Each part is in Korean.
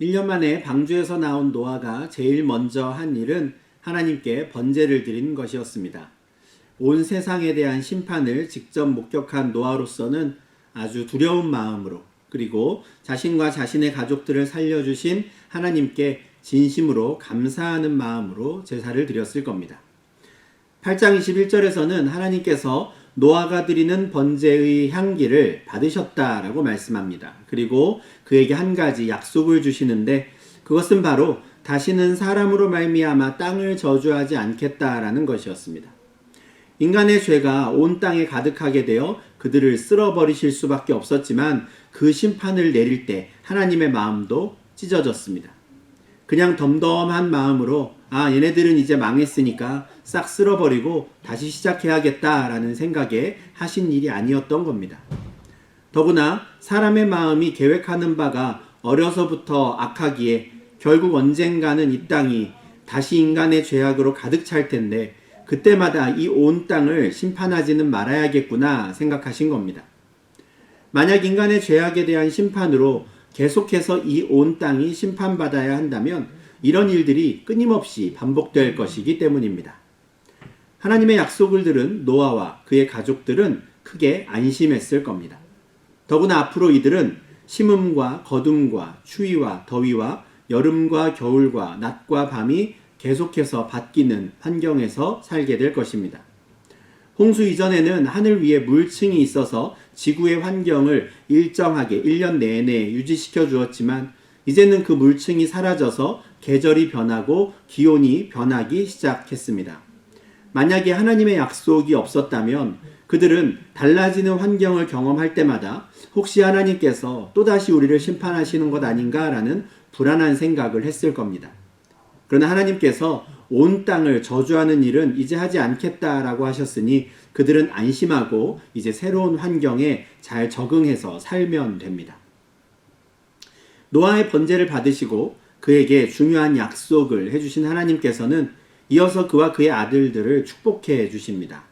1년 만에 방주에서 나온 노아가 제일 먼저 한 일은 하나님께 번제를 드린 것이었습니다. 온 세상에 대한 심판을 직접 목격한 노아로서는 아주 두려운 마음으로 그리고 자신과 자신의 가족들을 살려주신 하나님께 진심으로 감사하는 마음으로 제사를 드렸을 겁니다. 8장 21절에서는 하나님께서 노아가 드리는 번제의 향기를 받으셨다라고 말씀합니다. 그리고 그에게 한 가지 약속을 주시는데 그것은 바로 다시는 사람으로 말미암아 땅을 저주하지 않겠다라는 것이었습니다. 인간의 죄가 온 땅에 가득하게 되어 그들을 쓸어버리실 수밖에 없었지만 그 심판을 내릴 때 하나님의 마음도 찢어졌습니다. 그냥 덤덤한 마음으로 아 얘네들은 이제 망했으니까 싹 쓸어버리고 다시 시작해야겠다라는 생각에 하신 일이 아니었던 겁니다. 더구나 사람의 마음이 계획하는 바가 어려서부터 악하기에 결국 언젠가는 이 땅이 다시 인간의 죄악으로 가득 찰 텐데 그때마다 이 온 땅을 심판하지는 말아야겠구나 생각하신 겁니다. 만약 인간의 죄악에 대한 심판으로 계속해서 이 온 땅이 심판받아야 한다면 이런 일들이 끊임없이 반복될 것이기 때문입니다. 하나님의 약속을 들은 노아와 그의 가족들은 크게 안심했을 겁니다. 더구나 앞으로 이들은 심음과 거둠과 추위와 더위와 여름과 겨울과 낮과 밤이 계속해서 바뀌는 환경에서 살게 될 것입니다. 홍수 이전에는 하늘 위에 물층이 있어서 지구의 환경을 일정하게 1년 내내 유지시켜 주었지만 이제는 그 물층이 사라져서 계절이 변하고 기온이 변하기 시작했습니다. 만약에 하나님의 약속이 없었다면 그들은 달라지는 환경을 경험할 때마다 혹시 하나님께서 또다시 우리를 심판하시는 것 아닌가라는 불안한 생각을 했을 겁니다. 그러나 하나님께서 온 땅을 저주하는 일은 이제 하지 않겠다라고 하셨으니 그들은 안심하고 이제 새로운 환경에 잘 적응해서 살면 됩니다. 노아의 번제를 받으시고 그에게 중요한 약속을 해주신 하나님께서는 이어서 그와 그의 아들들을 축복해 주십니다.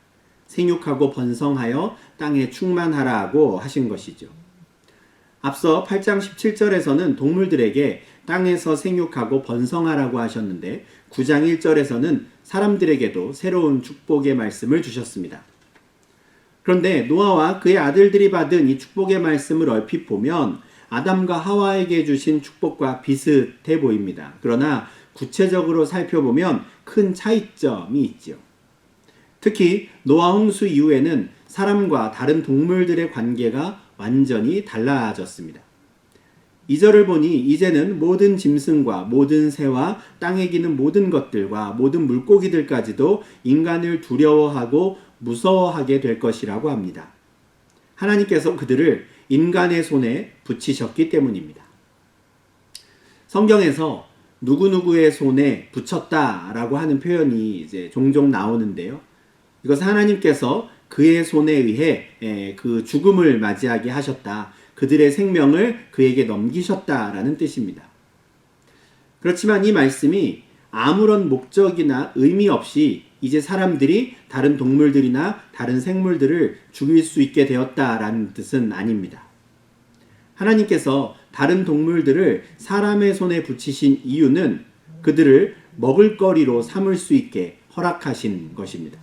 생육하고 번성하여 땅에 충만하라고 하신 것이죠. 앞서 8장 17절에서는 동물들에게 땅에서 생육하고 번성하라고 하셨는데 9장 1절에서는 사람들에게도 새로운 축복의 말씀을 주셨습니다. 그런데 노아와 그의 아들들이 받은 이 축복의 말씀을 얼핏 보면 아담과 하와에게 주신 축복과 비슷해 보입니다. 그러나 구체적으로 살펴보면 큰 차이점이 있죠. 특히 노아 홍수 이후에는 사람과 다른 동물들의 관계가 완전히 달라졌습니다. 이절을 보니 이제는 모든 짐승과 모든 새와 땅에 기는 모든 것들과 모든 물고기들까지도 인간을 두려워하고 무서워하게 될 것이라고 합니다. 하나님께서 그들을 인간의 손에 붙이셨기 때문입니다. 성경에서 누구누구의 손에 붙였다 라고 하는 표현이 이제 종종 나오는데요. 이것은 하나님께서 그의 손에 의해 그 죽음을 맞이하게 하셨다. 그들의 생명을 그에게 넘기셨다 라는 뜻입니다. 그렇지만 이 말씀이 아무런 목적이나 의미 없이 이제 사람들이 다른 동물들이나 다른 생물들을 죽일 수 있게 되었다라는 뜻은 아닙니다. 하나님께서 다른 동물들을 사람의 손에 붙이신 이유는 그들을 먹을거리로 삼을 수 있게 허락하신 것입니다.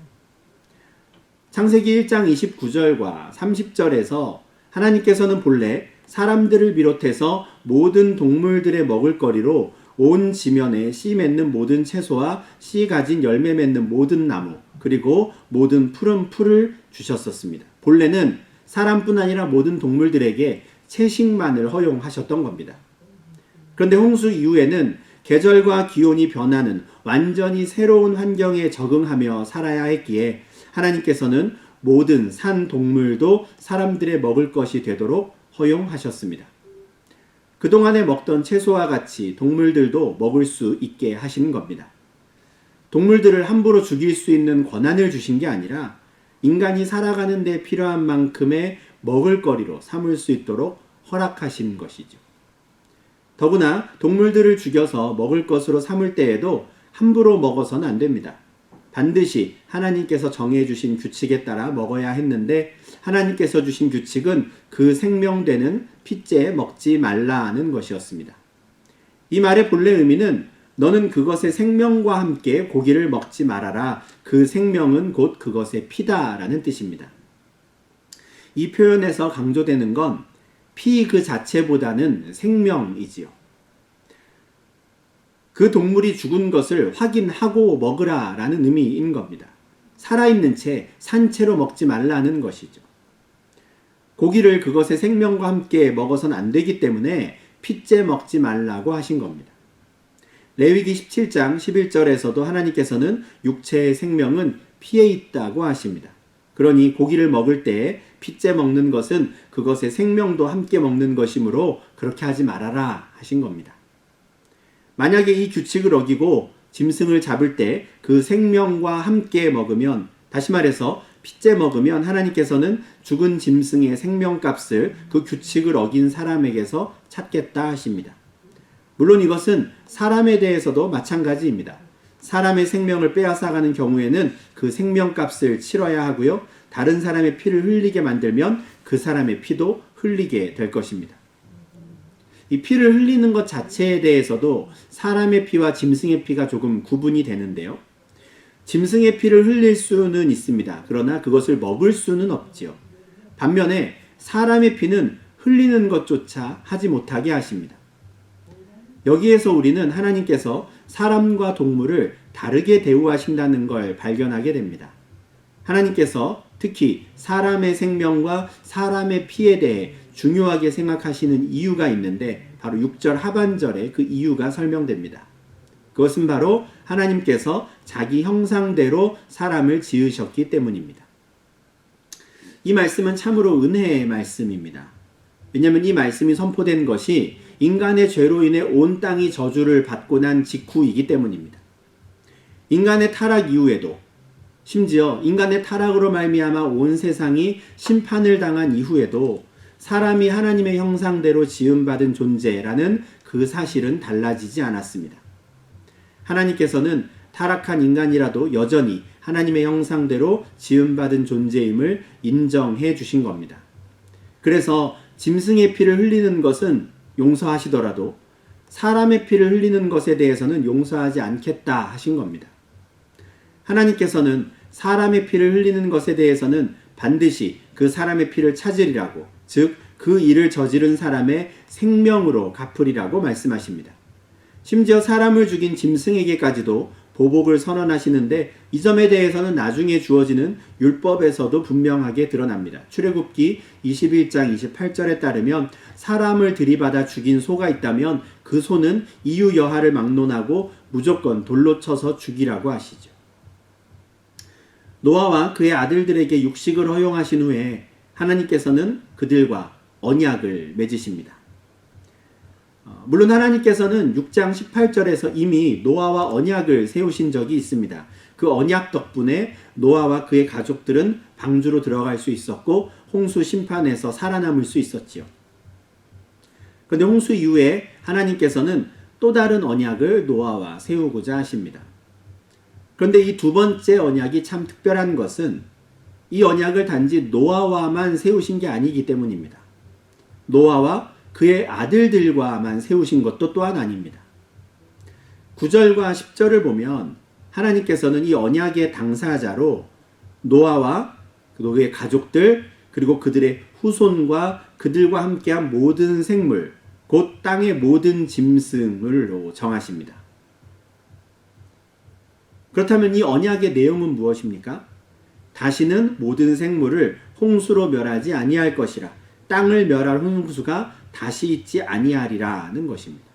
창세기 1장 29절과 30절에서 하나님께서는 본래 사람들을 비롯해서 모든 동물들의 먹을거리로 온 지면에 씨 맺는 모든 채소와 씨 가진 열매 맺는 모든 나무 그리고 모든 푸른 풀을 주셨었습니다. 본래는 사람뿐 아니라 모든 동물들에게 채식만을 허용하셨던 겁니다. 그런데 홍수 이후에는 계절과 기온이 변하는 완전히 새로운 환경에 적응하며 살아야 했기에 하나님께서는 모든 산 동물도 사람들의 먹을 것이 되도록 허용하셨습니다. 그동안에 먹던 채소와 같이 동물들도 먹을 수 있게 하신 겁니다. 동물들을 함부로 죽일 수 있는 권한을 주신 게 아니라 인간이 살아가는 데 필요한 만큼의 먹을거리로 삼을 수 있도록 허락하신 것이죠. 더구나 동물들을 죽여서 먹을 것으로 삼을 때에도 함부로 먹어서는 안 됩니다. 반드시 하나님께서 정해 주신 규칙에 따라 먹어야 했는데 하나님께서 주신 규칙은 그 생명되는 핏째 먹지 말라는 것이었습니다. 이 말의 본래 의미는 너는 그것의 생명과 함께 고기를 먹지 말아라. 그 생명은 곧 그것의 피다 라는 뜻입니다. 이 표현에서 강조되는 건 피 그 자체보다는 생명이지요. 그 동물이 죽은 것을 확인하고 먹으라 라는 의미인 겁니다. 살아있는 채 산채로 먹지 말라는 것이죠. 고기를 그것의 생명과 함께 먹어선 안 되기 때문에 핏째 먹지 말라고 하신 겁니다. 레위기 17장 11절에서도 하나님께서는 육체의 생명은 피에 있다고 하십니다. 그러니 고기를 먹을 때 핏째 먹는 것은 그것의 생명도 함께 먹는 것이므로 그렇게 하지 말아라 하신 겁니다. 만약에 이 규칙을 어기고 짐승을 잡을 때 그 생명과 함께 먹으면 다시 말해서 핏째 먹으면 하나님께서는 죽은 짐승의 생명값을 그 규칙을 어긴 사람에게서 찾겠다 하십니다. 물론 이것은 사람에 대해서도 마찬가지입니다. 사람의 생명을 빼앗아가는 경우에는 그 생명값을 치러야 하고요. 다른 사람의 피를 흘리게 만들면 그 사람의 피도 흘리게 될 것입니다. 이 피를 흘리는 것 자체에 대해서도 사람의 피와 짐승의 피가 조금 구분이 되는데요. 짐승의 피를 흘릴 수는 있습니다. 그러나 그것을 먹을 수는 없지요. 반면에 사람의 피는 흘리는 것조차 하지 못하게 하십니다. 여기에서 우리는 하나님께서 사람과 동물을 다르게 대우하신다는 걸 발견하게 됩니다. 하나님께서 특히 사람의 생명과 사람의 피에 대해 중요하게 생각하시는 이유가 있는데 바로 6절 하반절에 그 이유가 설명됩니다. 그것은 바로 하나님께서 자기 형상대로 사람을 지으셨기 때문입니다. 이 말씀은 참으로 은혜의 말씀입니다. 왜냐하면 이 말씀이 선포된 것이 인간의 죄로 인해 온 땅이 저주를 받고 난 직후이기 때문입니다. 인간의 타락 이후에도 심지어 인간의 타락으로 말미암아 온 세상이 심판을 당한 이후에도 사람이 하나님의 형상대로 지음받은 존재라는 그 사실은 달라지지 않았습니다. 하나님께서는 타락한 인간이라도 여전히 하나님의 형상대로 지음받은 존재임을 인정해 주신 겁니다. 그래서 짐승의 피를 흘리는 것은 용서하시더라도 사람의 피를 흘리는 것에 대해서는 용서하지 않겠다 하신 겁니다. 하나님께서는 사람의 피를 흘리는 것에 대해서는 반드시 그 사람의 피를 찾으리라고, 즉, 그 일을 저지른 사람의 생명으로 갚으리라고 말씀하십니다. 심지어 사람을 죽인 짐승에게까지도 보복을 선언하시는데 이 점에 대해서는 나중에 주어지는 율법에서도 분명하게 드러납니다. 출애굽기 21장 28절에 따르면 사람을 들이받아 죽인 소가 있다면 그 소는 이유 여하를 막론하고 무조건 돌로 쳐서 죽이라고 하시죠. 노아와 그의 아들들에게 육식을 허용하신 후에 하나님께서는 그들과 언약을 맺으십니다. 어, 물론 하나님께서는 6장 18절에서 이미 노아와 언약을 세우신 적이 있습니다. 그 언약 덕분에 노아와 그의 가족들은 방주로 들어갈 수 있었고 홍수 심판에서 살아남을 수 있었지요. 그런데 홍수 이후에 하나님께서는 또 다른 언약을 노아와 세우고자 하십니다. 그런데 이 두 번째 언약이 참 특별한 것은 이 언약을 단지 노아와만 세우신 게 아니기 때문입니다. 노아와 그의 아들들과만 세우신 것도 또한 아닙니다. 9절과 10절을 보면 하나님께서는 이 언약의 당사자로 노아와 그의 가족들 그리고 그들의 후손과 그들과 함께한 모든 생물 곧 땅의 모든 짐승을로 정하십니다. 그렇다면 이 언약의 내용은 무엇입니까? 다시는 모든 생물을 홍수로 멸하지 아니할 것이라 땅을 멸할 홍수가 다시 있지 아니하리라는 것입니다.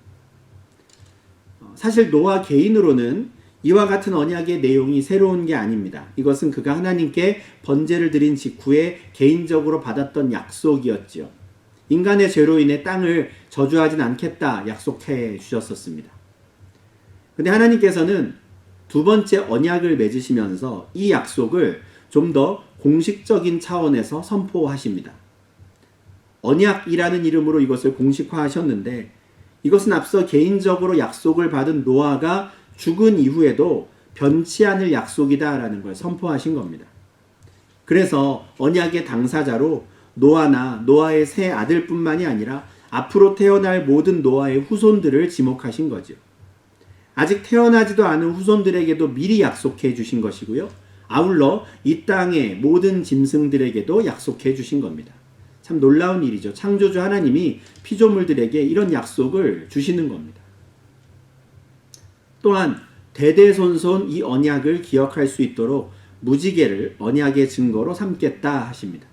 어, 사실 노아 개인으로는 이와 같은 언약의 내용이 새로운 게 아닙니다. 이것은 그가 하나님께 번제를 드린 직후에 개인적으로 받았던 약속이었지요. 인간의 죄로 인해 땅을 저주하진 않겠다 약속해 주셨었습니다. 근데 하나님께서는 두 번째 언약을 맺으시면서 이 약속을 좀 더 공식적인 차원에서 선포하십니다. 언약이라는 이름으로 이것을 공식화하셨는데 이것은 앞서 개인적으로 약속을 받은 노아가 죽은 이후에도 변치 않을 약속이다라는 걸 선포하신 겁니다. 그래서 언약의 당사자로 노아나 노아의 세 아들뿐만이 아니라 앞으로 태어날 모든 노아의 후손들을 지목하신 거죠. 아직 태어나지도 않은 후손들에게도 미리 약속해 주신 것이고요. 아울러 이 땅의 모든 짐승들에게도 약속해 주신 겁니다. 참 놀라운 일이죠. 창조주 하나님이 피조물들에게 이런 약속을 주시는 겁니다. 또한 대대손손 이 언약을 기억할 수 있도록 무지개를 언약의 증거로 삼겠다 하십니다.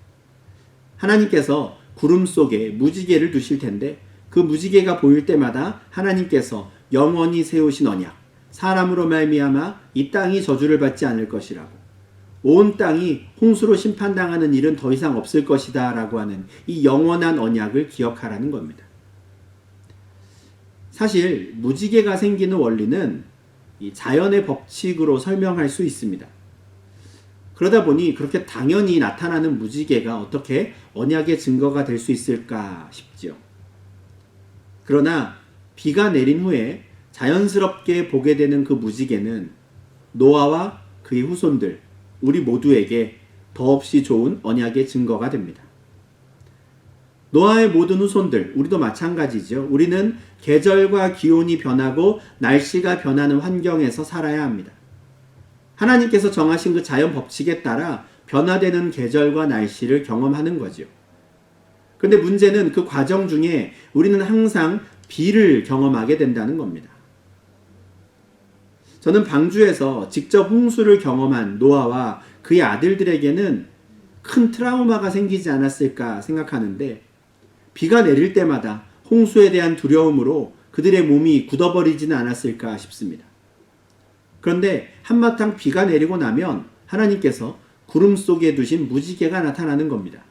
하나님께서 구름 속에 무지개를 두실 텐데 그 무지개가 보일 때마다 하나님께서 영원히 세우신 언약, 사람으로 말미암아 이 땅이 저주를 받지 않을 것이라고, 온 땅이 홍수로 심판당하는 일은 더 이상 없을 것이다 라고 하는 이 영원한 언약을 기억하라는 겁니다. 사실 무지개가 생기는 원리는 이 자연의 법칙으로 설명할 수 있습니다. 그러다 보니 그렇게 당연히 나타나는 무지개가 어떻게 언약의 증거가 될 수 있을까 싶지요. 그러나 비가 내린 후에 자연스럽게 보게 되는 그 무지개는 노아와 그의 후손들, 우리 모두에게 더없이 좋은 언약의 증거가 됩니다. 노아의 모든 후손들, 우리도 마찬가지죠. 우리는 계절과 기온이 변하고 날씨가 변하는 환경에서 살아야 합니다. 하나님께서 정하신 그 자연 법칙에 따라 변화되는 계절과 날씨를 경험하는 거죠. 근데 문제는 그 과정 중에 우리는 항상 비를 경험하게 된다는 겁니다. 저는 방주에서 직접 홍수를 경험한 노아와 그의 아들들에게는 큰 트라우마가 생기지 않았을까 생각하는데 비가 내릴 때마다 홍수에 대한 두려움으로 그들의 몸이 굳어버리지는 않았을까 싶습니다. 그런데 한바탕 비가 내리고 나면 하나님께서 구름 속에 두신 무지개가 나타나는 겁니다.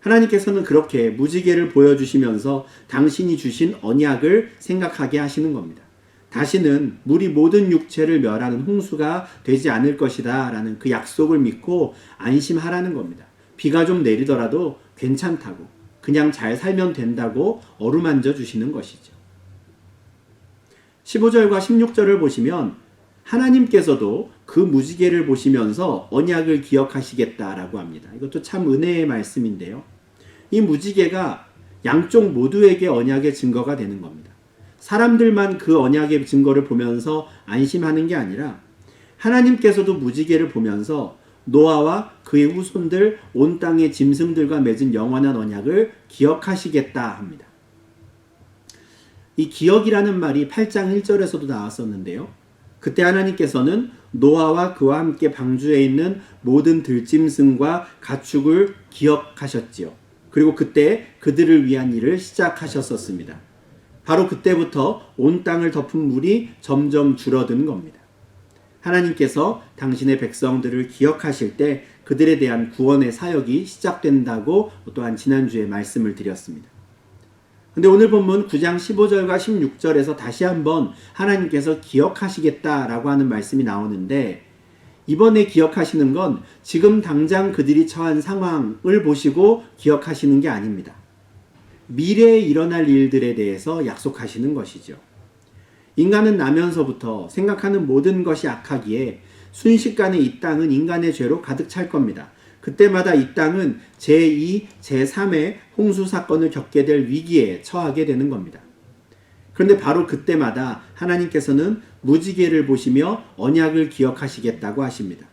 하나님께서는 그렇게 무지개를 보여주시면서 당신이 주신 언약을 생각하게 하시는 겁니다. 다시는 물이 모든 육체를 멸하는 홍수가 되지 않을 것이다 라는 그 약속을 믿고 안심하라는 겁니다. 비가 좀 내리더라도 괜찮다고 그냥 잘 살면 된다고 어루만져 주시는 것이죠. 15절과 16절을 보시면 하나님께서도 그 무지개를 보시면서 언약을 기억하시겠다라고 합니다. 이것도 참 은혜의 말씀인데요. 이 무지개가 양쪽 모두에게 언약의 증거가 되는 겁니다. 사람들만 그 언약의 증거를 보면서 안심하는 게 아니라 하나님께서도 무지개를 보면서 노아와 그의 후손들 온 땅의 짐승들과 맺은 영원한 언약을 기억하시겠다 합니다. 이 기억이라는 말이 8장 1절에서도 나왔었는데요. 그때 하나님께서는 노아와 그와 함께 방주에 있는 모든 들짐승과 가축을 기억하셨지요. 그리고 그때 그들을 위한 일을 시작하셨었습니다. 바로 그때부터 온 땅을 덮은 물이 점점 줄어드는 겁니다. 하나님께서 당신의 백성들을 기억하실 때 그들에 대한 구원의 사역이 시작된다고 또한 지난주에 말씀을 드렸습니다. 근데 오늘 본문 9장 15절과 16절에서 다시 한번 하나님께서 기억하시겠다라고 하는 말씀이 나오는데 이번에 기억하시는 건 지금 당장 그들이 처한 상황을 보시고 기억하시는 게 아닙니다. 미래에 일어날 일들에 대해서 약속하시는 것이죠. 인간은 나면서부터 생각하는 모든 것이 악하기에 순식간에 이 땅은 인간의 죄로 가득 찰 겁니다. 그때마다 이 땅은 제2, 제3의 홍수 사건을 겪게 될 위기에 처하게 되는 겁니다. 그런데 바로 그때마다 하나님께서는 무지개를 보시며 언약을 기억하시겠다고 하십니다.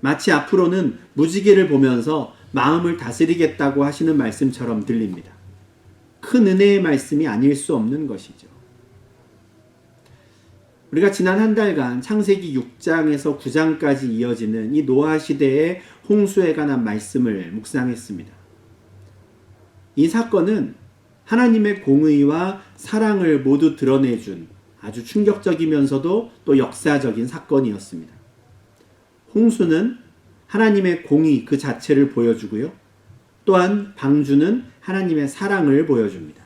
마치 앞으로는 무지개를 보면서 마음을 다스리겠다고 하시는 말씀처럼 들립니다. 큰 은혜의 말씀이 아닐 수 없는 것이죠. 우리가 지난 한 달간 창세기 6장에서 9장까지 이어지는 이 노아 시대의 홍수에 관한 말씀을 묵상했습니다. 이 사건은 하나님의 공의와 사랑을 모두 드러내준 아주 충격적이면서도 또 역사적인 사건이었습니다. 홍수는 하나님의 공의 그 자체를 보여주고요. 또한 방주는 하나님의 사랑을 보여줍니다.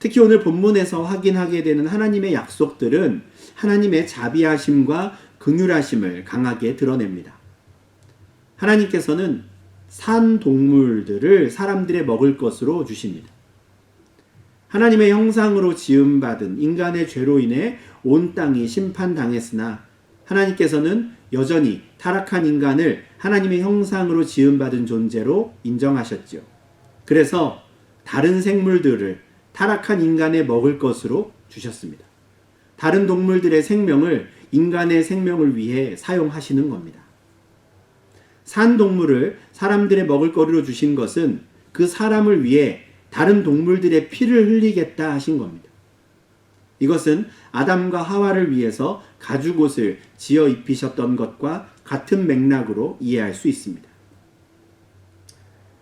특히 오늘 본문에서 확인하게 되는 하나님의 약속들은 하나님의 자비하심과 긍휼하심을 강하게 드러냅니다. 하나님께서는 산 동물들을 사람들의 먹을 것으로 주십니다. 하나님의 형상으로 지음받은 인간의 죄로 인해 온 땅이 심판당했으나 하나님께서는 여전히 타락한 인간을 하나님의 형상으로 지음받은 존재로 인정하셨죠. 그래서 다른 생물들을 타락한 인간의 먹을 것으로 주셨습니다. 다른 동물들의 생명을 인간의 생명을 위해 사용하시는 겁니다. 산 동물을 사람들의 먹을 거리로 주신 것은 그 사람을 위해 다른 동물들의 피를 흘리겠다 하신 겁니다. 이것은 아담과 하와를 위해서 가죽옷을 지어 입히셨던 것과 같은 맥락으로 이해할 수 있습니다.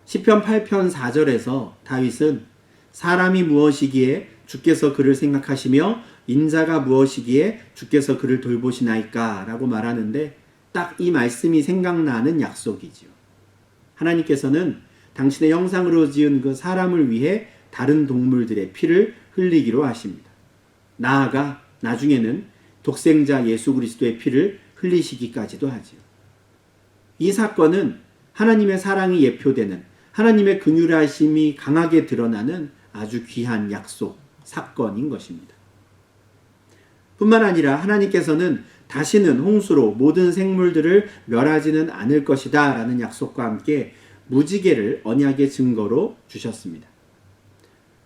시편 8편 4절에서 다윗은 사람이 무엇이기에 주께서 그를 생각하시며 인자가 무엇이기에 주께서 그를 돌보시나이까라고 말하는데 딱 이 말씀이 생각나는 약속이지요. 하나님께서는 당신의 형상으로 지은 그 사람을 위해 다른 동물들의 피를 흘리기로 하십니다. 나아가 나중에는 독생자 예수 그리스도의 피를 흘리시기까지도 하지요. 이 사건은 하나님의 사랑이 예표되는 하나님의 긍휼하심이 강하게 드러나는 아주 귀한 약속 사건인 것입니다. 뿐만 아니라 하나님께서는 다시는 홍수로 모든 생물들을 멸하지는 않을 것이다 라는 약속과 함께 무지개를 언약의 증거로 주셨습니다.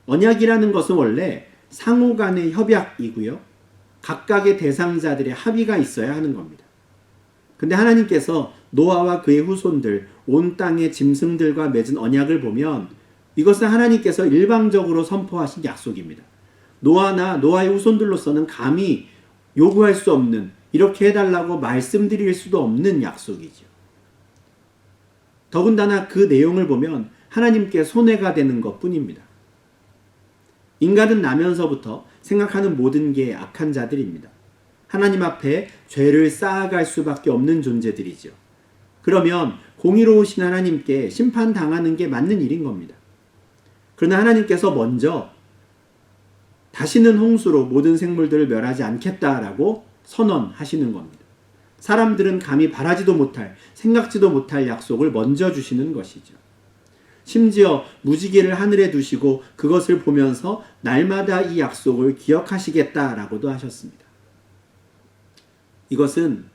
언약이라는 것은 원래 상호 간의 협약이고요. 각각의 대상자들의 합의가 있어야 하는 겁니다. 근데 하나님께서 노아와 그의 후손들, 온 땅의 짐승들과 맺은 언약을 보면 이것은 하나님께서 일방적으로 선포하신 약속입니다. 노아나 노아의 후손들로서는 감히 요구할 수 없는 이렇게 해달라고 말씀드릴 수도 없는 약속이죠. 더군다나 그 내용을 보면 하나님께 손해가 되는 것 뿐입니다. 인간은 나면서부터 생각하는 모든 게 악한 자들입니다. 하나님 앞에 죄를 쌓아갈 수밖에 없는 존재들이죠. 그러면 공의로우신 하나님께 심판당하는 게 맞는 일인 겁니다. 그러나 하나님께서 먼저 다시는 홍수로 모든 생물들을 멸하지 않겠다라고 선언하시는 겁니다. 사람들은 감히 바라지도 못할, 생각지도 못할 약속을 먼저 주시는 것이죠. 심지어 무지개를 하늘에 두시고 그것을 보면서 날마다 이 약속을 기억하시겠다라고도 하셨습니다. 이것은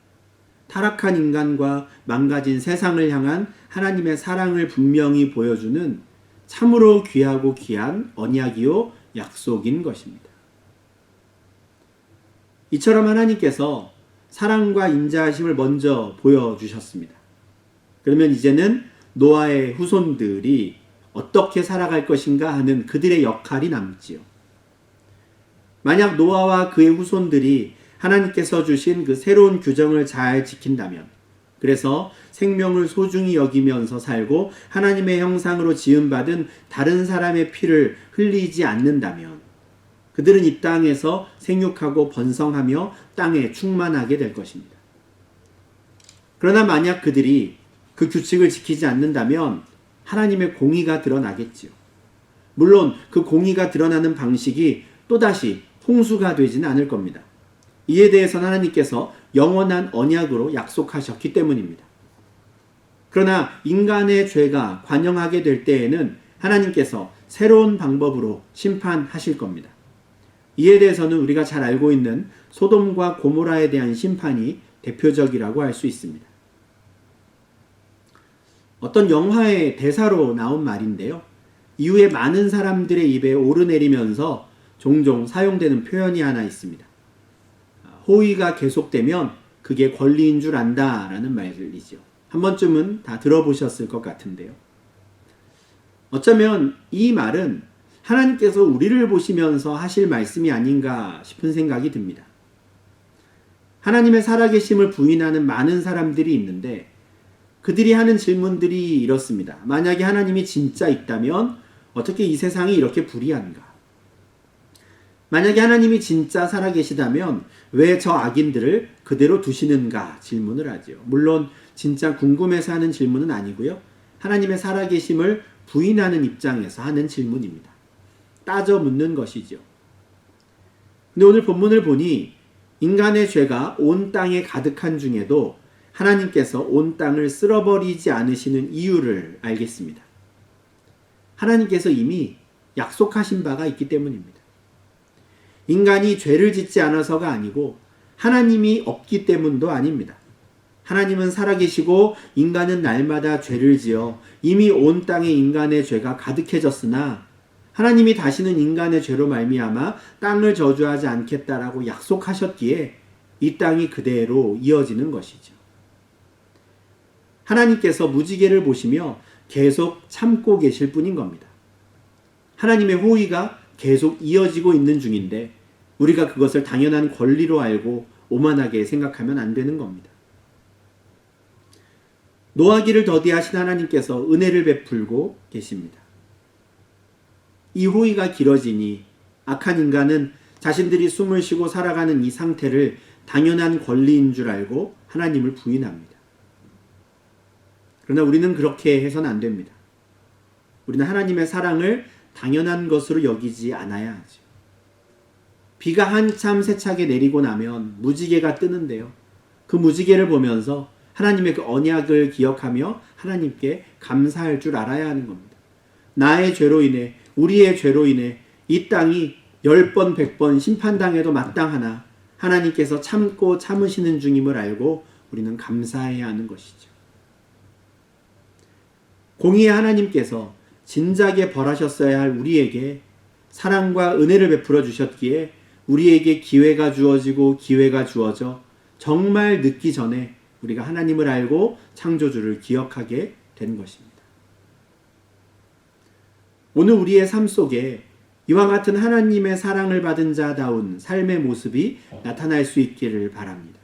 타락한 인간과 망가진 세상을 향한 하나님의 사랑을 분명히 보여주는 참으로 귀하고 귀한 언약이요 약속인 것입니다. 이처럼 하나님께서 사랑과 인자하심을 먼저 보여주셨습니다. 그러면 이제는 노아의 후손들이 어떻게 살아갈 것인가 하는 그들의 역할이 남지요. 만약 노아와 그의 후손들이 하나님께서 주신 그 새로운 규정을 잘 지킨다면, 그래서 생명을 소중히 여기면서 살고 하나님의 형상으로 지음받은 다른 사람의 피를 흘리지 않는다면, 그들은 이 땅에서 생육하고 번성하며 땅에 충만하게 될 것입니다. 그러나 만약 그들이 그 규칙을 지키지 않는다면 하나님의 공의가 드러나겠지요. 물론 그 공의가 드러나는 방식이 또다시 홍수가 되지는 않을 겁니다. 이에 대해서는 하나님께서 영원한 언약으로 약속하셨기 때문입니다. 그러나 인간의 죄가 관영하게 될 때에는 하나님께서 새로운 방법으로 심판하실 겁니다. 이에 대해서는 우리가 잘 알고 있는 소돔과 고모라에 대한 심판이 대표적이라고 할 수 있습니다. 어떤 영화의 대사로 나온 말인데요. 이후에 많은 사람들의 입에 오르내리면서 종종 사용되는 표현이 하나 있습니다. 호의가 계속되면 그게 권리인 줄 안다 라는 말이죠. 한 번쯤은 다 들어보셨을 것 같은데요. 어쩌면 이 말은 하나님께서 우리를 보시면서 하실 말씀이 아닌가 싶은 생각이 듭니다. 하나님의 살아계심을 부인하는 많은 사람들이 있는데 그들이 하는 질문들이 이렇습니다. 만약에 하나님이 진짜 있다면 어떻게 이 세상이 이렇게 불의한가? 만약에 하나님이 진짜 살아계시다면 왜 저 악인들을 그대로 두시는가 질문을 하죠. 물론 진짜 궁금해서 하는 질문은 아니고요. 하나님의 살아계심을 부인하는 입장에서 하는 질문입니다. 따져 묻는 것이죠. 근데 오늘 본문을 보니 인간의 죄가 온 땅에 가득한 중에도 하나님께서 온 땅을 쓸어버리지 않으시는 이유를 알겠습니다. 하나님께서 이미 약속하신 바가 있기 때문입니다. 인간이 죄를 짓지 않아서가 아니고 하나님이 없기 때문도 아닙니다. 하나님은 살아계시고 인간은 날마다 죄를 지어 이미 온 땅에 인간의 죄가 가득해졌으나 하나님이 다시는 인간의 죄로 말미암아 땅을 저주하지 않겠다라고 약속하셨기에 이 땅이 그대로 이어지는 것이죠. 하나님께서 무지개를 보시며 계속 참고 계실 뿐인 겁니다. 하나님의 호의가 계속 이어지고 있는 중인데 우리가 그것을 당연한 권리로 알고 오만하게 생각하면 안 되는 겁니다. 노하기를 더디하신 하나님께서 은혜를 베풀고 계십니다. 이 호의가 길어지니 악한 인간은 자신들이 숨을 쉬고 살아가는 이 상태를 당연한 권리인 줄 알고 하나님을 부인합니다. 그러나 우리는 그렇게 해서는 안 됩니다. 우리는 하나님의 사랑을 당연한 것으로 여기지 않아야 하죠. 비가 한참 세차게 내리고 나면 무지개가 뜨는데요. 그 무지개를 보면서 하나님의 그 언약을 기억하며 하나님께 감사할 줄 알아야 하는 겁니다. 나의 죄로 인해, 우리의 죄로 인해 이 땅이 열 번, 백번 심판당해도 마땅하나 하나님께서 참고 참으시는 중임을 알고 우리는 감사해야 하는 것이죠. 공의의 하나님께서 진작에 벌하셨어야 할 우리에게 사랑과 은혜를 베풀어 주셨기에 우리에게 기회가 주어지고 기회가 주어져 정말 늦기 전에 우리가 하나님을 알고 창조주를 기억하게 된 것입니다. 오늘 우리의 삶 속에 이와 같은 하나님의 사랑을 받은 자다운 삶의 모습이 나타날 수 있기를 바랍니다.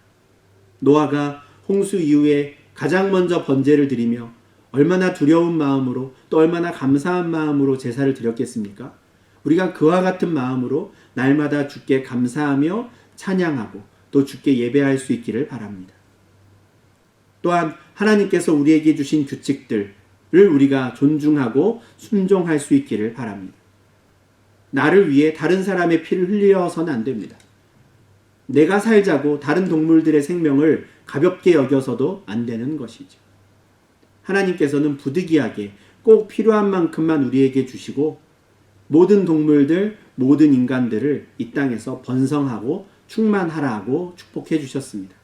노아가 홍수 이후에 가장 먼저 번제를 드리며 얼마나 두려운 마음으로 또 얼마나 감사한 마음으로 제사를 드렸겠습니까? 우리가 그와 같은 마음으로 날마다 주께 감사하며 찬양하고 또 주께 예배할 수 있기를 바랍니다. 또한 하나님께서 우리에게 주신 규칙들을 우리가 존중하고 순종할 수 있기를 바랍니다. 나를 위해 다른 사람의 피를 흘려서는 안 됩니다. 내가 살자고 다른 동물들의 생명을 가볍게 여겨서도 안 되는 것이죠. 하나님께서는 부득이하게 꼭 필요한 만큼만 우리에게 주시고 모든 동물들, 모든 인간들을 이 땅에서 번성하고 충만하라고 축복해 주셨습니다.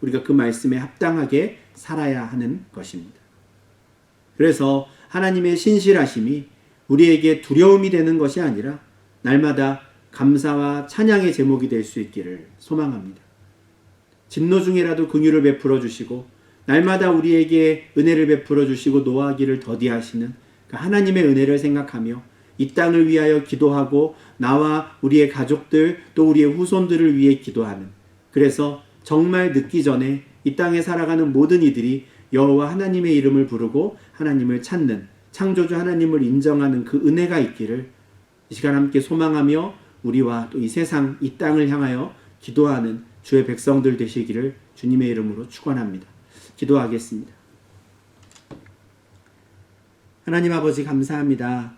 우리가 그 말씀에 합당하게 살아야 하는 것입니다. 그래서 하나님의 신실하심이 우리에게 두려움이 되는 것이 아니라 날마다 감사와 찬양의 제목이 될 수 있기를 소망합니다. 진노 중에라도 긍휼을 베풀어 주시고 날마다 우리에게 은혜를 베풀어 주시고 노하기를 더디하시는 그 하나님의 은혜를 생각하며 이 땅을 위하여 기도하고 나와 우리의 가족들 또 우리의 후손들을 위해 기도하는 그래서 정말 늦기 전에 이 땅에 살아가는 모든 이들이 여호와 하나님의 이름을 부르고 하나님을 찾는 창조주 하나님을 인정하는 그 은혜가 있기를 이 시간 함께 소망하며 우리와 또 이 세상 이 땅을 향하여 기도하는 주의 백성들 되시기를 주님의 이름으로 축원합니다. 기도하겠습니다. 하나님 아버지 감사합니다.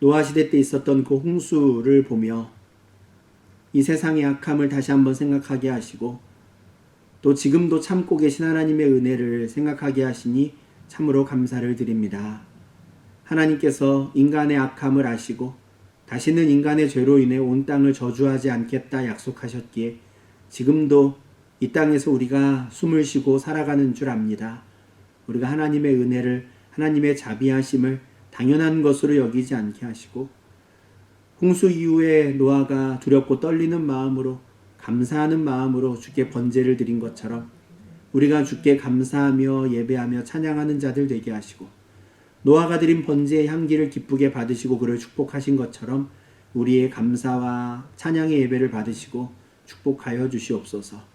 노아 시대 때 있었던 그 홍수를 보며 이 세상의 악함을 다시 한번 생각하게 하시고 또 지금도 참고 계신 하나님의 은혜를 생각하게 하시니 참으로 감사를 드립니다. 하나님께서 인간의 악함을 아시고 다시는 인간의 죄로 인해 온 땅을 저주하지 않겠다 약속하셨기에 지금도 이 땅에서 우리가 숨을 쉬고 살아가는 줄 압니다. 우리가 하나님의 은혜를 하나님의 자비하심을 당연한 것으로 여기지 않게 하시고 홍수 이후에 노아가 두렵고 떨리는 마음으로 감사하는 마음으로 주께 번제를 드린 것처럼 우리가 주께 감사하며 예배하며 찬양하는 자들 되게 하시고 노아가 드린 번제의 향기를 기쁘게 받으시고 그를 축복하신 것처럼 우리의 감사와 찬양의 예배를 받으시고 축복하여 주시옵소서.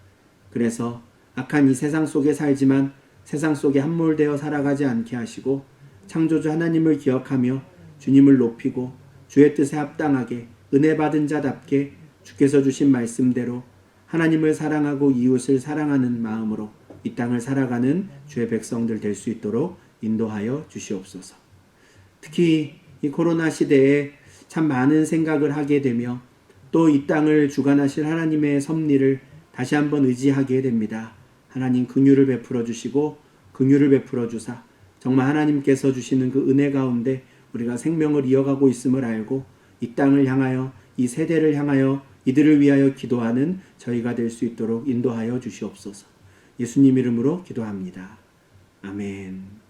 그래서 악한 이 세상 속에 살지만 세상 속에 함몰되어 살아가지 않게 하시고 창조주 하나님을 기억하며 주님을 높이고 주의 뜻에 합당하게 은혜 받은 자답게 주께서 주신 말씀대로 하나님을 사랑하고 이웃을 사랑하는 마음으로 이 땅을 살아가는 주의 백성들 될 수 있도록 인도하여 주시옵소서. 특히 이 코로나 시대에 참 많은 생각을 하게 되며 또 이 땅을 주관하실 하나님의 섭리를 다시 한번 의지하게 됩니다. 하나님 긍휼을 베풀어 주시고 긍휼을 베풀어 주사 정말 하나님께서 주시는 그 은혜 가운데 우리가 생명을 이어가고 있음을 알고 이 땅을 향하여 이 세대를 향하여 이들을 위하여 기도하는 저희가 될 수 있도록 인도하여 주시옵소서. 예수님 이름으로 기도합니다. 아멘.